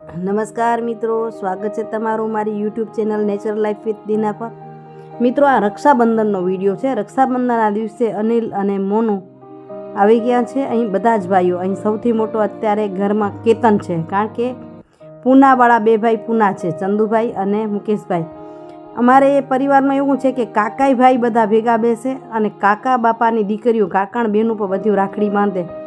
નમસ્કાર મિત્રો, સ્વાગત છે તમારું મારી YouTube channel nature life with Dina પર. મિત્રો, આ રક્ષાબંધનનો વીડિયો છે. રક્ષાબંધનના દિવસે અનિલ અને મોનુ આવી ગયા છે. અહીં બધા જ ભાઈઓ. અહીં સૌથી મોટો અત્યારે ઘરમાં કેતન છે. કારણ કે પૂનાવાળા બે ભાઈ પૂના છે, ચંદુભાઈ અને મુકેશભાઈ. અમારે એ પરિવારમાં એવું છે કે કાકાઈ ભાઈ બધા ભેગા બેસે અને કાકા બાપાની દીકરીઓ, કાકાણ બહેનો પર બધું રાખડી બાંધે.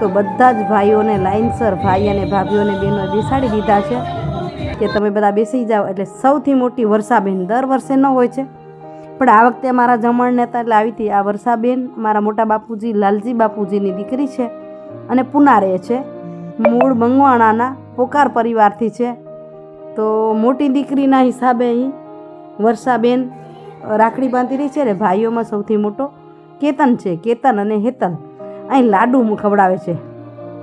તો બધા જ ભાઈઓને, લાઇનસર ભાઈ અને ભાભીઓને બહેનો બેસાડી દીધા છે કે તમે બધા બેસી જાઓ. એટલે સૌથી મોટી વર્ષાબેન દર વર્ષે ન હોય છે. પણ આ વખતે મારા જમણને નેતા એટલે આવી હતી આ વર્ષાબેન મારા મોટા બાપુજી, લાલજી બાપુજીની દીકરી છે અને પુના રહે છે. મૂળ બંગવાણાના પોકાર પરિવારથી છે. તો મોટી દીકરીના હિસાબે અહીં વર્ષાબેન રાખડી બાંધી રહી છે ને ભાઈઓમાં સૌથી મોટો કેતન છે. કેતન અને હેતલ. અહીં લાડુ ખવડાવે છે.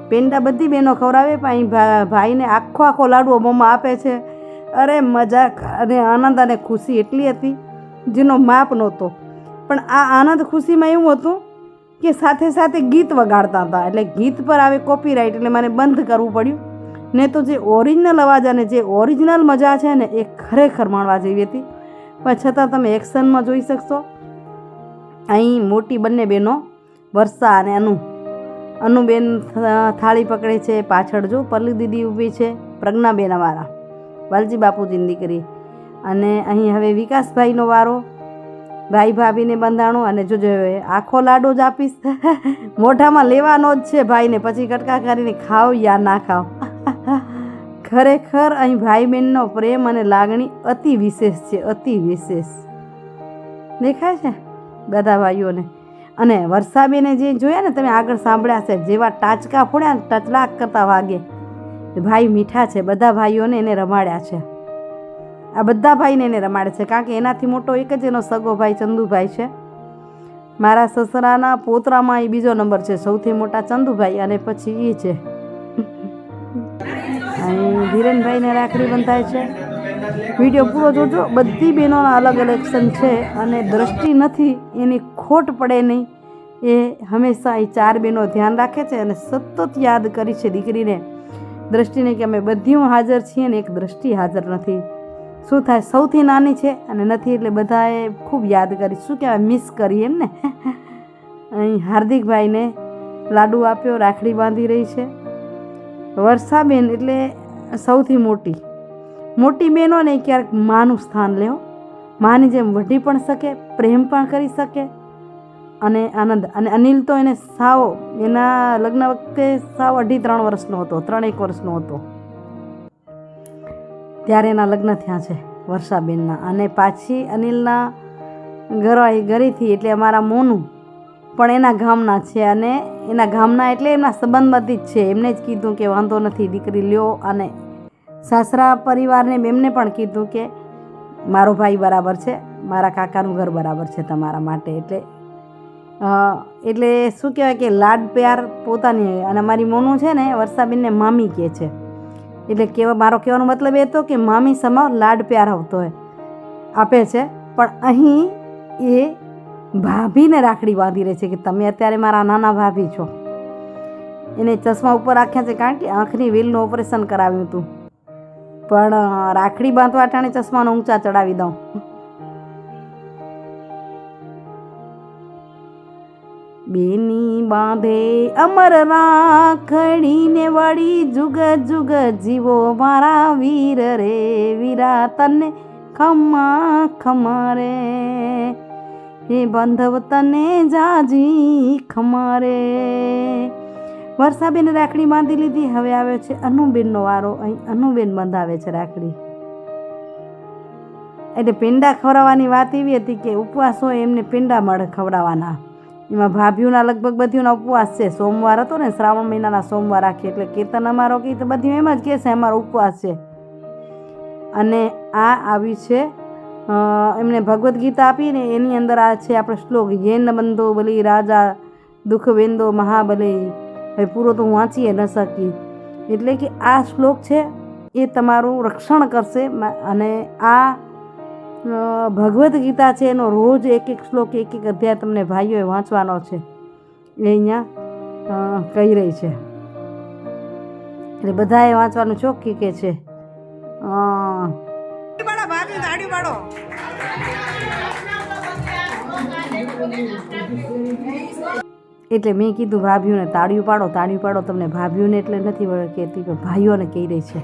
પેંડા બધી બહેનો ખવડાવે, પણ અહીં ભાઈને આખો આખો લાડુઓ મમ્મા આપે છે. અરે મજા અને આનંદ અને ખુશી એટલી હતી, જેનો માપ નહોતો. પણ આ આનંદ ખુશીમાં એવું હતું કે સાથે સાથે ગીત વગાડતા હતા. એટલે ગીત પર આવે કોપીરાઇટ એટલે મને બંધ કરવું પડ્યું. ને તો જે ઓરિજિનલ અવાજ અને જે ઓરિજિનલ મજા છે ને એ ખરેખર માણવા જેવી હતી. પણ છતાં તમે એક્શનમાં જોઈ શકશો. અહીં મોટી બંને બહેનો વર્ષા અને અનુ. અનુબેન થાળી પકડે છે પાછળ જો પલ્લી દીદી ઊભી છે, પ્રજ્ઞાબેન અમારા. વાલજી બાપુજીની દીકરી. અને અહીં હવે વિકાસભાઈનો વારો. ભાઈ ભાભીને બંધાણો અને જોજો આખો લાડો જ આપીશ. મોઢામાં લેવાનો જ છે ભાઈને, પછી કટકા કરીને ખાવ યા ના ખાવ ખરેખર અહીં ભાઈ બહેનનો પ્રેમ અને લાગણી અતિ વિશેષ છે, અતિ વિશેષ. દેખાય છે? બધા ભાઈઓને. અને વર્ષાબેને જે જોયા ને તમે આગળ સાંભળ્યા છે, જેવા ટાચકા ફોડ્યા ને ટચલાક કરતા વાગે. ભાઈ મીઠા છે, બધા ભાઈઓને એને રમાડ્યા છે. આ બધા ભાઈને એને રમાડે છે, કારણ કે એનાથી મોટો એક જ એનો સગો ભાઈ ચંદુભાઈ છે. મારા સસરાના પોતરામાં એ બીજો નંબર છે, સૌથી મોટા ચંદુભાઈ અને પછી એ છે. ધીરેનભાઈને રાખડી બંધાય છે. વીડિયો પૂરો જોજો. બધી બહેનોના અલગ અલગ એક્શન છે અને દ્રષ્ટિ નથી, એની ખોટ પડે નહીં. એ હંમેશા એ ચાર બહેનો ધ્યાન રાખે છે અને સતત યાદ કરી છે દીકરીને. દ્રષ્ટિને કે અમે બધી હાજર છીએ ને એક દ્રષ્ટિ હાજર નથી. શું થાય? સૌથી નાની છે અને નથી એટલે બધાએ ખૂબ યાદ કરી. શું કહેવાય? મિસ કરી એમ ને? અહીં હાર્દિકભાઈને લાડુ આપ્યો, રાખડી બાંધી રહી છે. વર્ષાબેન એટલે સૌથી મોટી. મોટી બહેનો ને ક્યારેક માનું સ્થાન લેવો માની જેમ વઢી પણ શકે, પ્રેમ પણ કરી શકે. અને આનંદ, અને અનિલ તો એને સાવ, એના લગ્ન વખતે સાવ અઢી ત્રણ વર્ષનો હતો, ત્રણેક વર્ષનો હતો. ત્યારે એના લગ્ન થયા છે વર્ષાબેનના. અને પાછી અનિલના ઘરવાળી ઘરેથી એટલે અમારા મોનું પણ એના ગામના છે અને એના ગામના એટલે એમના સંબંધમાંથી જ છે. એમને જ કીધું કે વાંધો નથી, દીકરી લ્યો અને સાસરા પરિવારને એમને પણ કીધું કે મારો ભાઈ બરાબર છે, મારા કાકાનું ઘર બરાબર છે તમારા માટે એટલે એટલે શું કહેવાય કે લાડ પ્યાર પોતાની અને મારી મોનું છે ને, વર્ષાબેનને મામી કહે છે. એટલે કેવા, મારો કહેવાનો મતલબ એ હતો કે મામી સમા લાડ પ્યાર આવતો હોય, આપે છે, પણ અહીં એ ભાભીને રાખડી બાંધી રહે છે કે તમે અત્યારે મારા નાના ભાભી છો. એને ચશ્મા ઉપર રાખ્યા છે કારણ કે આંખની વેલનું ઓપરેશન કરાવ્યું હતું. પણ રાખડી બાંધવા ટાણે ચશ્માનો ઊંચા ચડાવી દઉં. બેની બાંધે અમર રાખડીને વળી જુગ જુગ જીવો મારા વીર રે વીરા તને ખમા ખમારે હે બાંધવ તને જાજી ખમારે વર્ષાબેન રાખડી બાંધી લીધી. હવે આવે છે અનુબેનનો વારો. અહીં અનુબેન બંધાવે છે રાખડી. એટલે પેંડા ખવડાવવાની વાત એવી હતી કે ઉપવાસ હોય એમને પેંડા મળે ખવડાવવાના. એમાં ભાભીઓના લગભગ બધીઓના ઉપવાસ છે. સોમવાર હતો ને, શ્રાવણ મહિનાના સોમવાર રાખીએ એટલે કીર્તન અમારો કહે તો બધી એમ જ કહે છે, અમારો ઉપવાસ છે. અને આ આવી છે એમને ભગવદ્ ગીતા આપી ને એની અંદર આ છે, આપણે શ્લોક, યેન બંધો બલી રાજા દુઃખ વેંદો મહાબલી. હવે પૂરો તો હું વાંચીએ ન શકી. એટલે કે આ શ્લોક છે, એ તમારું રક્ષણ કરશે. અને આ ભગવદ્ ગીતા છે, એનો રોજ એક એક શ્લોક એક એક અધ્યાય તમને ભાઈઓએ વાંચવાનો છે. એ અહીંયા કહી રહી છે. એટલે બધાએ વાંચવાનું ચોખ્ખી કે છે. એટલે મેં કીધું, ભાભીઓને તાળીયું પાડો તાળીયું પાડો. તમને ભાભીઓને એટલે નથી કહેતી, પણ ભાઈઓને કહી રહી છે.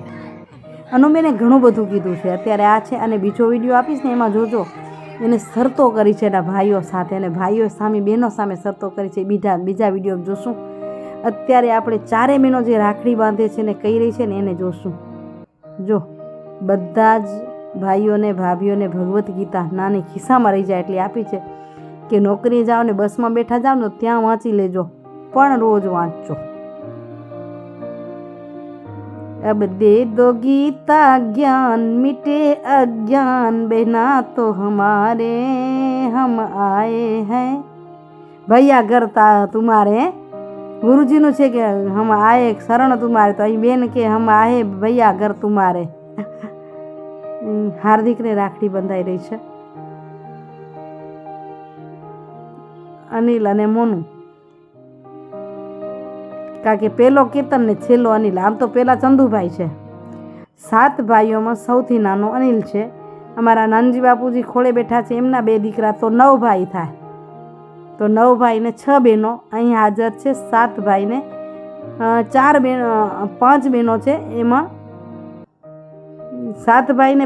અનુબેને ઘણું બધું કીધું છે. અત્યારે આ છે અને બીજો વીડિયો આપીશ ને એમાં જોજો. એને શરતો કરી છે એના ભાઈઓ સાથે અને ભાઈઓ સામે, બહેનો સામે શરતો કરી છે. બીજા બીજા વીડિયો જોશું. અત્યારે આપણે ચારે બહેનો જે રાખડી બાંધે છે ને કહી રહી છે ને એને જોશું. જો, બધા જ ભાઈઓને, ભાભીઓને ભગવદ્ ગીતા નાની ખિસ્સામાં રહી જાય એટલી આપી છે. કે નોકરીએ જાઓ ને બસમાં બેઠા જાઓ ને ત્યાં વાંચી લેજો, પણ રોજ વાંચજો. અબ દે દો ગીતા જ્ઞાન, મિટે અજ્ઞાન, બેના તો હમારે હમ આએ હૈ. ભૈયા કરતા તુમારે, ગુરુજીનું છે કે હમ આએ શરણ તુમારે, તો અહીં બેન કે હમ આએ ભૈયા ઘર તુમારે. હાર્દિકને રાખડી બંધાઈ રહી છે. અનિલ અને મોનું. કારણ કે પેલો કેતન ને છેલ્લો અનિલ, આમ તો પેલા ચંદુભાઈ છે. સાત ભાઈઓમાં સૌથી નાનો અનિલ છે. અમારા નાનજી બાપુજી ખોળે બેઠા છે, એમના બે દીકરા તો નવ ભાઈ થાય. તો નવ ભાઈને છ બહેનો, અહીં હાજર છે સાત ભાઈને ચાર બેન પાંચ બહેનો છે. એમાં સાત ભાઈને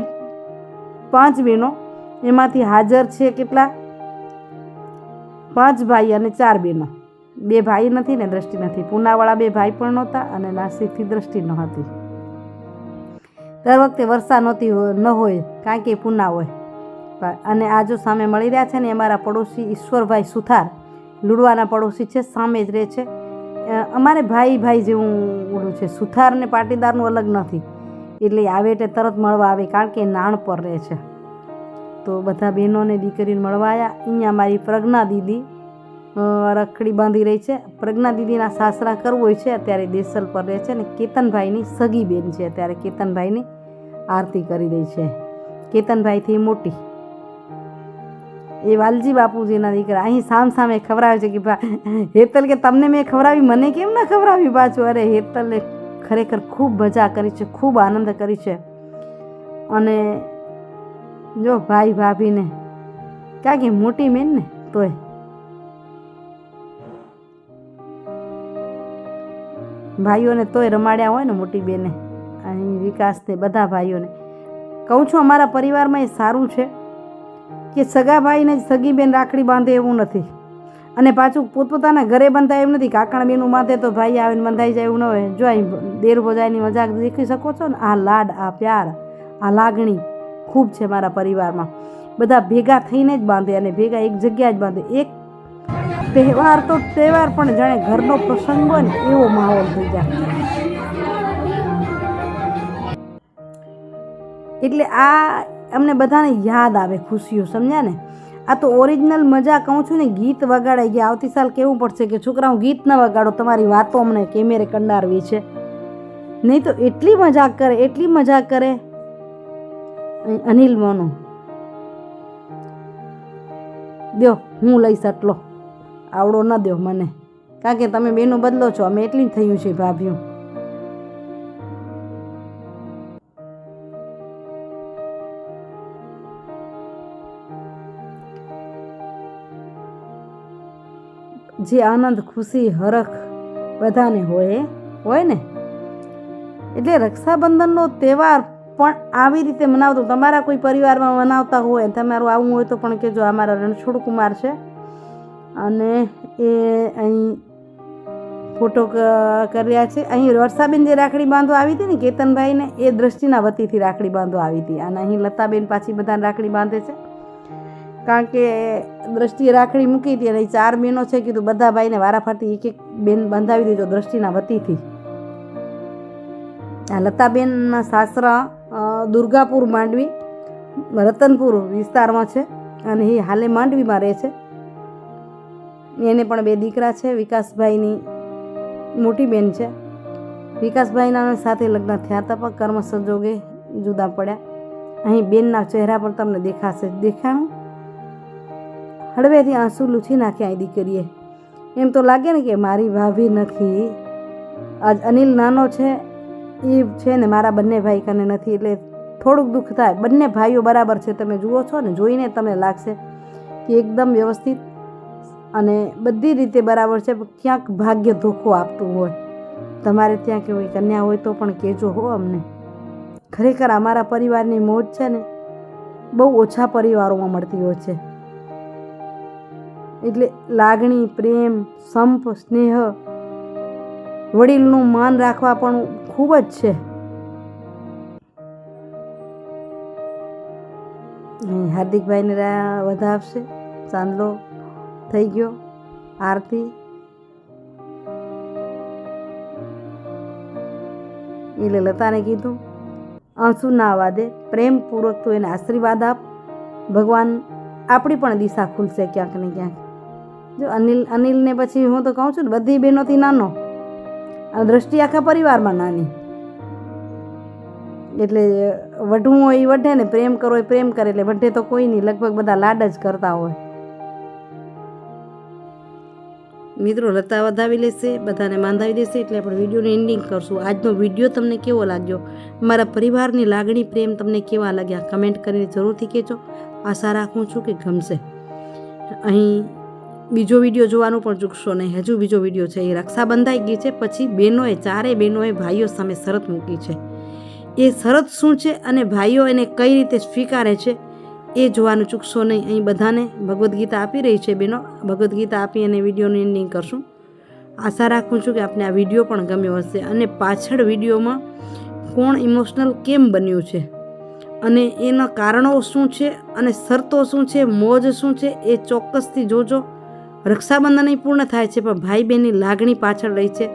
પાંચ બહેનો, એમાંથી હાજર છે કેટલા? પાંચ ભાઈ અને ચાર બહેનો. બે ભાઈ નથી ને દ્રષ્ટિ નથી. પૂનાવાળા બે ભાઈ પણ નહોતા અને નાસિકથી દ્રષ્ટિ ન હતી દર વખતે વર્ષા નહોતી ન હોય, કારણ કે પૂના હોય. અને આ જો સામે મળી રહ્યા છે ને અમારા પડોશી ઈશ્વરભાઈ સુથાર. લુડવાના પડોશી છે, સામે જ રહે છે. અમારે ભાઈ ભાઈ જેવું ઓલું છે. સુથાર ને પાટીદારનું અલગ નથી. એટલે આવે એટલે તરત મળવા આવે, કારણ કે નાણ પર રહે છે. તો બધા બહેનોને દીકરીને મળવા આવ્યા અહીંયા મારી પ્રજ્ઞા દીદી રખડી બાંધી રહી છે. પ્રજ્ઞા દીદીના સાસરા કરવું છે, અત્યારે દેસલ પર રહે છે અને કેતનભાઈની સગી બેન છે, અત્યારે કેતનભાઈની આરતી કરી રહી છે. કેતનભાઈથી મોટી. એ વાલજી બાપુજીના દીકરા અહીં સામ સામે ખવડાવે છે કે ભા, હેતલ કે તમને મેં ખવડાવી, મને કેમ ના ખવડાવી પાછું? અરે હેતલે ખરેખર ખૂબ મજા કરી છે, ખૂબ આનંદ કરી છે. અને જો ભાઈ ભાભીને કારણ કે મોટી મેન ને તોય. ભાઈઓને તોય રમાડ્યા હોય ને મોટી બેને અહીં વિકાસને બધા ભાઈઓને. કહું છું અમારા પરિવારમાં એ સારું છે કે સગા ભાઈને જ સગી બેન રાખડી બાંધે એવું નથી. અને પાછું પોતપોતાના ઘરે બંધાય એમ નથી કાકણ બેનું માથે તો ભાઈ આવીને બંધાઈ જાય એવું ન હોય. જો અહીં દેર ભોજાઈની મજાક દેખી શકો છો ને? આ લાડ, આ પ્યાર, આ લાગણી ખૂબ છે મારા પરિવારમાં. બધા ભેગા થઈને જ બાંધે અને ભેગા એક જગ્યા જ બાંધે. એક તહેવાર તો તહેવાર, પણ જાણે ઘરનો પ્રસંગ હોય ને એવો માહોલ થઈ જાય. એટલે આ અમને બધાને યાદ આવે ખુશીઓ, સમજ્યા ને? આ તો ઓરિજિનલ મજા કહું છું ને, ગીત વગાડાઈ ગયા. આવતી સાલ કેવું પડશે કે છોકરાઓ ગીત ન વગાડો, તમારી વાતો અમને કેમેરે કંડારવી છે. નહીં તો એટલી મજાક કરે, એટલી મજાક કરે. અનિલ મોનું. દ્યો, હું લઈશ આટલો. આવડો ન દ્યો મને. કારણ કે તમે બેનો બદલો છો, અમે એટલી જ થયું છે ભાભીઓ. જે આનંદ, ખુશી, હરખ બધાને હોય હોય ને? એટલે રક્ષાબંધનનો તહેવાર પણ આવી રીતે મનાવતો તમારા કોઈ પરિવારમાં મનાવતા હોય, તમારું આવું હોય તો પણ કહેજો અમારા રણછોડ કુમાર છે. અને એ અહીં ફોટો કર્યા છે. અહીં વર્ષાબેન જે રાખડી બાંધો આવી હતી ને, કેતનભાઈને એ દ્રષ્ટિના વતીથી રાખડી બાંધો આવી હતી. અને અહીં લતાબેન પાછી બધાને રાખડી બાંધે છે. કારણ કે દ્રષ્ટિએ રાખડી મૂકી હતી અને ચાર બહેનો છે, કીધું બધા ભાઈને વારાફરતી એક એક બેન બંધાવી દેજો દ્રષ્ટિના વતીથી. આ લતાબેનના સાસરા દુર્ગાપુર માંડવી, રતનપુર વિસ્તારમાં છે અને એ હાલે માંડવીમાં રહે છે. એને પણ બે દીકરા છે, વિકાસભાઈની મોટી બેન છે. વિકાસભાઈના સાથે લગ્ન થયા હતા, પણ કર્મ સંજોગે જુદા પડ્યા. અહીં બેનના ચહેરા પર તમને દેખાશે. દેખાણું? હળવેથી આંસુ લૂછી નાખ્યા અહીં દીકરીએ એમ તો લાગે ને કે મારી ભાભી નથી. આજ અનિલ નાનો છે એ છે ને મારા બંને ભાઈ કને નથી, એટલે થોડુંક દુઃખ થાય. બંને ભાઈઓ બરાબર છે, તમે જુઓ છો ને, જોઈને તમને લાગશે કે એકદમ વ્યવસ્થિત અને બધી રીતે બરાબર છે ક્યાંક ભાગ્ય ધોખો આપતું હોય. તમારે ત્યાં કેવી કન્યા હોય તો પણ કહેજો હો અમને. ખરેખર અમારા પરિવારની મોજ છે ને, બહુ ઓછા પરિવારોમાં મળતી હોય છે. એટલે લાગણી, પ્રેમ, સંપ, સ્નેહ વડીલનું માન રાખવા પણ ખૂબ જ છે. હાર્દિકભાઈને વધા વધાવશે. ચાંદલો થઈ ગયો. આરતી. એટલે લતાને કીધું આંસુ ના આવવા દે પ્રેમપૂર્વક તું એને આશીર્વાદ આપ. ભગવાન આપણી પણ દિશા ખુલશે ક્યાંક ને ક્યાંક. જો અનિલ, અનિલને પછી હું તો કહું છું ને, બધી બહેનોથી નાનો. અને દ્રષ્ટિ આખા પરિવારમાં નાની. એટલે વઢવું હોય એ વઢે ને, પ્રેમ કરો એ પ્રેમ કરે એટલે વઢે તો કોઈ નહીં, લગભગ બધા લાડ જ કરતા હોય. મિત્રો, લતા વધાવી લેશે, બધાને માંધાવી દેશે એટલે આપણે વિડીયોનું એન્ડિંગ કરશું. આજનો વીડિયો તમને કેવો લાગ્યો? મારા પરિવારની લાગણી, પ્રેમ તમને કેવા લાગ્યા? કમેન્ટ કરીને જરૂરથી કહેજો. આશા રાખું છું કે ગમશે. અહીં બીજો વીડિયો જોવાનું પણ ચૂકશો નહીં. હજુ બીજો વીડિયો છે. એ રક્ષા બંધાઈ ગઈ છે, પછી બહેનોએ ચારેય બહેનોએ ભાઈઓ સામે શરત મૂકી છે. એ શરત શું છે અને ભાઈઓ એને કઈ રીતે સ્વીકારે છે એ જોવાનું ચૂકશો નહીં. અહીં બધાને ભગવદ્ ગીતા આપી રહી છે બેનો ભગવદ્ ગીતા આપી અને વિડીયોનું એન્ડિંગ કરશું. આશા રાખું છું કે આપને આ વીડિયો પણ ગમ્યો હશે અને પાછળ વિડીયોમાં કોણ ઇમોશનલ કેમ બન્યું છે અને એના કારણો શું છે અને શરતો શું છે, મોજ શું છે એ ચોક્કસથી જોજો. રક્ષાબંધન પૂર્ણ થાય છે પણ ભાઈ બહેનની લાગણી પાછળ રહી છે.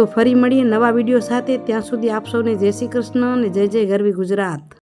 તો ફરી મળીએ નવા વીડિયો સાથે. ત્યાં સુધી આપ સૌને જય શ્રી કૃષ્ણ અને જય જય ગરવી ગુજરાત.